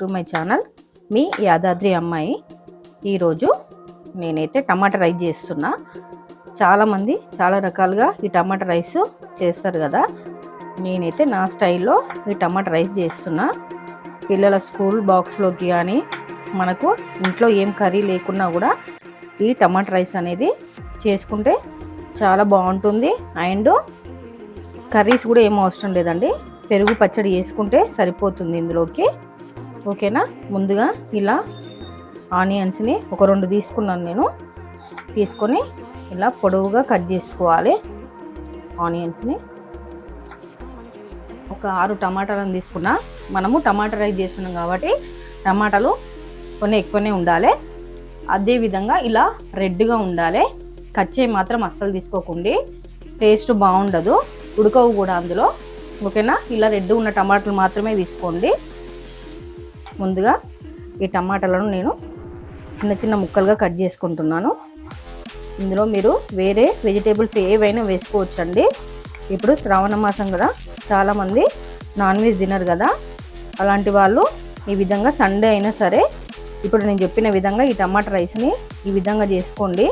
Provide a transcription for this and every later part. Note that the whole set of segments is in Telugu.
టు మై ఛానల్ మీ యాదాద్రి అమ్మాయి. ఈరోజు నేనైతే టమాటా రైస్ చేస్తున్నా. చాలామంది చాలా రకాలుగా ఈ టమాటా రైస్ చేస్తారు కదా. నేనైతే నా స్టైల్లో ఈ టమాటా రైస్ చేస్తున్నా. పిల్లల స్కూల్ బాక్స్లోకి కానీ మనకు ఇంట్లో ఏం కర్రీ లేకున్నా కూడా ఈ టమాటా రైస్ అనేది చేసుకుంటే చాలా బాగుంటుంది. అండ్ కర్రీస్ కూడా ఏం అవసరం లేదండి. పెరుగు పచ్చడి చేసుకుంటే సరిపోతుంది ఇందులోకి. ఓకేనా? ముందుగా ఇలా ఆనియన్స్ని ఒక రెండు తీసుకున్నాను నేను. తీసుకొని ఇలా పొడవుగా కట్ చేసుకోవాలి ఆనియన్స్ని. ఒక ఆరు టమాటాలను తీసుకున్నా. మనము టమాటా రైస్ చేస్తున్నాం కాబట్టి టమాటాలు కొన్ని ఎక్కువనే ఉండాలి. అదేవిధంగా ఇలా రెడ్గా ఉండాలి. కచ్చే మాత్రం అస్సలు తీసుకోకండి. టేస్ట్ బాగుండదు. ఉడకవు కూడా అందులో. ఓకేనా? ఇలా రెడ్ ఉన్న టమాటాలు మాత్రమే తీసుకోండి. ముందుగా ఈ టమాటాలను నేను చిన్న చిన్న ముక్కలుగా కట్ చేసుకుంటున్నాను. ఇందులో మీరు వేరే వెజిటేబుల్స్ ఏవైనా వేసుకోవచ్చండి. ఇప్పుడు శ్రావణ మాసం కదా చాలామంది నాన్ వెజ్ తినరు కదా. అలాంటి వాళ్ళు ఈ విధంగా సండే అయినా సరే ఇప్పుడు నేను చెప్పిన విధంగా ఈ టమాటా రైస్ని ఈ విధంగా చేసుకోండి.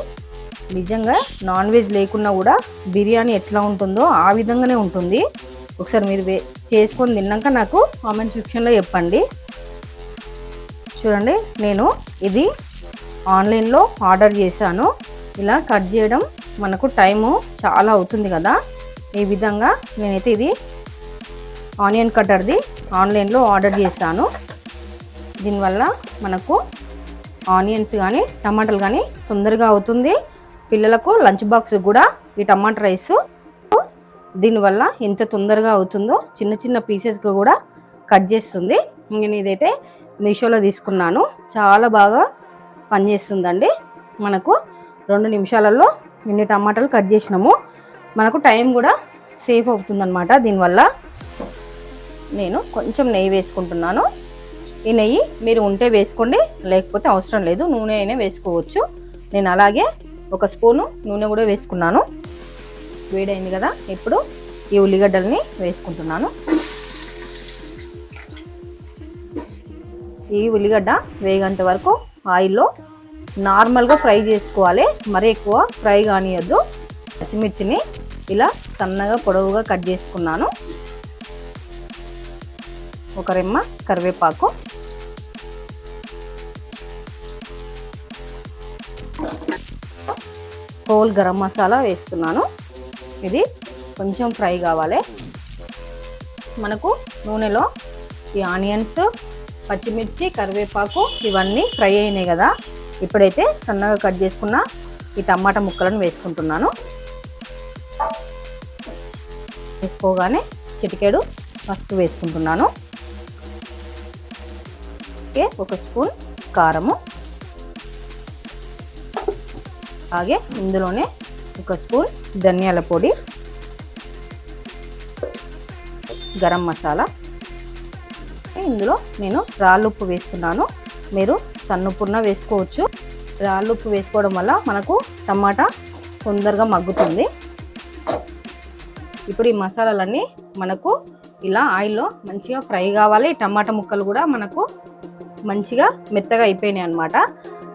నిజంగా నాన్ వెజ్ లేకున్నా కూడా బిర్యానీ ఎట్లా ఉంటుందో ఆ విధంగానే ఉంటుంది. ఒకసారి మీరు వే చేసుకొని తిన్నాక నాకు కామెంట్ సెక్షన్లో చెప్పండి. చూడండి నేను ఇది ఆన్లైన్లో ఆర్డర్ చేశాను. ఇలా కట్ చేయడం మనకు టైము చాలా అవుతుంది కదా. ఈ విధంగా నేనైతే ఇది ఆనియన్ కట్టర్ది ఆన్లైన్లో ఆర్డర్ చేశాను. దీనివల్ల మనకు ఆనియన్స్ కానీ టమాటాలు కానీ తొందరగా అవుతుంది. పిల్లలకు లంచ్ బాక్స్ కూడా ఈ టమాటా రైస్ దీనివల్ల ఎంత తొందరగా అవుతుందో చిన్న చిన్న పీసెస్గా కూడా కట్ చేస్తుంది. నేను ఇదైతే మీషోలో తీసుకున్నాను. చాలా బాగా పనిచేస్తుందండి. మనకు రెండు నిమిషాలలో ఎన్ని టమాటాలు కట్ చేసినాము మనకు టైం కూడా సేఫ్ అవుతుందన్నమాట. దీనివల్ల నేను కొంచెం నెయ్యి వేసుకుంటున్నాను. ఈ నెయ్యి మీరు ఉంటే వేసుకోండి లేకపోతే అవసరం లేదు. నూనె అయినా వేసుకోవచ్చు. నేను అలాగే ఒక స్పూను నూనె కూడా వేసుకున్నాను. వేడైంది కదా ఇప్పుడు ఈ ఉల్లిగడ్డల్ని వేసుకుంటున్నాను. ఈ ఉల్లిగడ్డ వేగంత వరకు ఆయిల్లో నార్మల్గా ఫ్రై చేసుకోవాలి. మరీ ఎక్కువ ఫ్రై కానియద్దు. పచ్చిమిర్చిని ఇలా సన్నగా పొడవుగా కట్ చేసుకున్నాను. ఒక రెమ్మ కరివేపాకు. హోల్ గరం మసాలా వేస్తున్నాను. ఇది కొంచెం ఫ్రై కావాలి. మనకు నూనెలో ఈ ఆనియన్స్ పచ్చిమిర్చి కరివేపాకు ఇవన్నీ ఫ్రై అయినాయి కదా. ఇప్పుడైతే సన్నగా కట్ చేసుకున్న ఈ టమాటా ముక్కలను వేసుకుంటున్నాను. వేసుకోగానే చిటికెడు పసుపు వేసుకుంటున్నాను. ఓకే ఒక స్పూన్ కారము. అలాగే ఇందులోనే ఒక స్పూన్ ధనియాల పొడి గరం మసాలా. ఇందులో నేను రాళ్ళుప్పు వేస్తున్నాను. మీరు సన్నుప్పున్న వేసుకోవచ్చు. రాళ్ళుప్పు వేసుకోవడం వల్ల మనకు టమాటా తొందరగా మగ్గుతుంది. ఇప్పుడు ఈ మసాలాలన్నీ మనకు ఇలా ఆయిల్లో మంచిగా ఫ్రై కావాలి. టమాటా ముక్కలు కూడా మనకు మంచిగా మెత్తగా అయిపోయినాయి అనమాట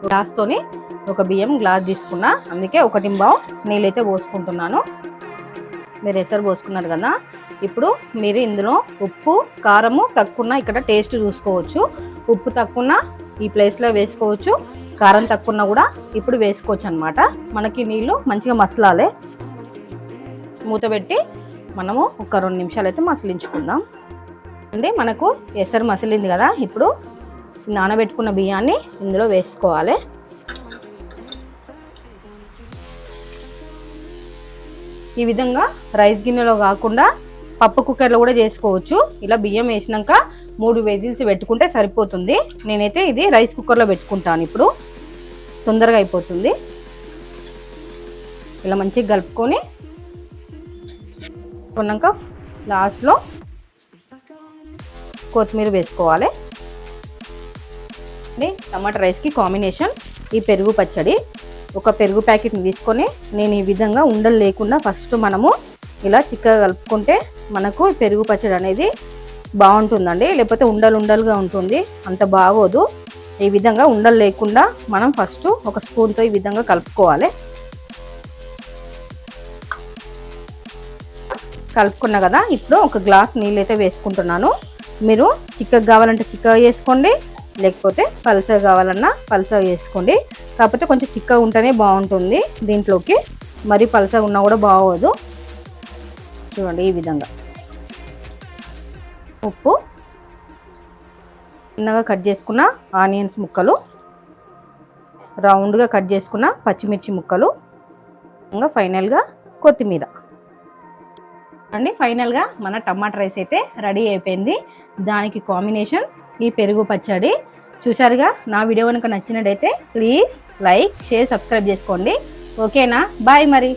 గ్లాస్తోని ఒక బియ్యం గ్లాస్ తీసుకున్నా అందుకే ఒకటి బావు నీళ్ళైతే పోసుకుంటున్నాను. మీరు ఎసరు పోసుకున్నారు కదా? ఇప్పుడు మీరు ఇందులో ఉప్పు కారము తక్కువ ఇక్కడ టేస్ట్ చూసుకోవచ్చు. ఉప్పు తక్కువ ఈ ప్లేస్లో వేసుకోవచ్చు. కారం తక్కువ కూడా ఇప్పుడు వేసుకోవచ్చు అనమాట మనకి నీళ్ళు మంచిగా మసలాలే. మూత పెట్టి మనము ఒక రెండు నిమిషాలు అయితే మసలించుకుందాం. అంటే మనకు ఎసరు మసిలింది కదా ఇప్పుడు నానబెట్టుకున్న బియ్యాన్ని ఇందులో వేసుకోవాలి. ఈ విధంగా రైస్ గిన్నెలో కాకుండా పప్పు కుక్కర్లో కూడా చేసుకోవచ్చు. ఇలా బియ్యం వేసినాక మూడు వెజిల్స్ పెట్టుకుంటే సరిపోతుంది. నేనైతే ఇది రైస్ కుక్కర్లో పెట్టుకుంటాను ఇప్పుడు. తొందరగా అయిపోతుంది. ఇలా మంచిగా కలుపుకొని కొన్నాక లాస్ట్లో కొత్తిమీర వేసుకోవాలి. ఇది టమాటా రైస్కి కాంబినేషన్ ఈ పెరుగు పచ్చడి. ఒక పెరుగు ప్యాకెట్ని తీసుకొని నేను ఈ విధంగా ఉండలు లేకుండా ఫస్ట్ మనము ఇలా చిక్కగా కలుపుకుంటే మనకు పెరుగు పచ్చడి అనేది బాగుంటుందండి. లేకపోతే ఉండలు ఉండలుగా ఉంటుంది. అంత బాగోదు. ఈ విధంగా ఉండలు లేకుండా మనం ఫస్ట్ ఒక స్పూన్తో ఈ విధంగా కలుపుకోవాలి. కలుపుకున్నా కదా ఇప్పుడు ఒక గ్లాస్ నీళ్ళు అయితే వేసుకుంటున్నాను. మీరు చిక్కగా కావాలంటే చిక్కగా వేసుకోండి లేకపోతే పల్సగా కావాలన్నా పల్సగా వేసుకోండి. కాకపోతే కొంచెం చిక్కగా ఉంటేనే బాగుంటుంది దీంట్లోకి. మరి పల్సగా ఉన్నా కూడా బాగోదు. చూడండి ఈ విధంగా. ఉప్పు చిన్నగా కట్ చేసుకున్న ఆనియన్స్ ముక్కలు రౌండ్గా కట్ చేసుకున్న పచ్చిమిర్చి ముక్కలు ఇంకా ఫైనల్గా కొత్తిమీర. అండి ఫైనల్గా మన టమాటా రైస్ అయితే రెడీ అయిపోయింది. దానికి కాంబినేషన్ ఈ పెరుగు పచ్చడి. చూసారుగా నా వీడియో కనుక నచ్చినట్టయితే ప్లీజ్ లైక్ షేర్ సబ్స్క్రైబ్ చేసుకోండి. ఓకేనా? బాయ్ మరి.